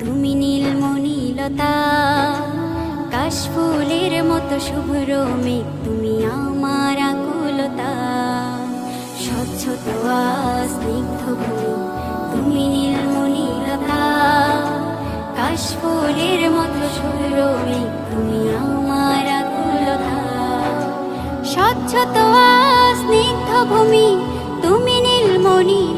তুমি নীলমণিলতা, কাশফুলের মতো শুভ্র মেঘ, তুমি আমার আকুলতা। স্বচ্ছ তোয়া স্নিগ্ধ ভূমি, তুমি নীলমণিলতা, কাশফুলের মতো শুভ্র মেঘ, তুমি আমার আকুলতা। স্বচ্ছ তোয়া স্নিগ্ধ ভূমি, তুমি নীলমণিলতা।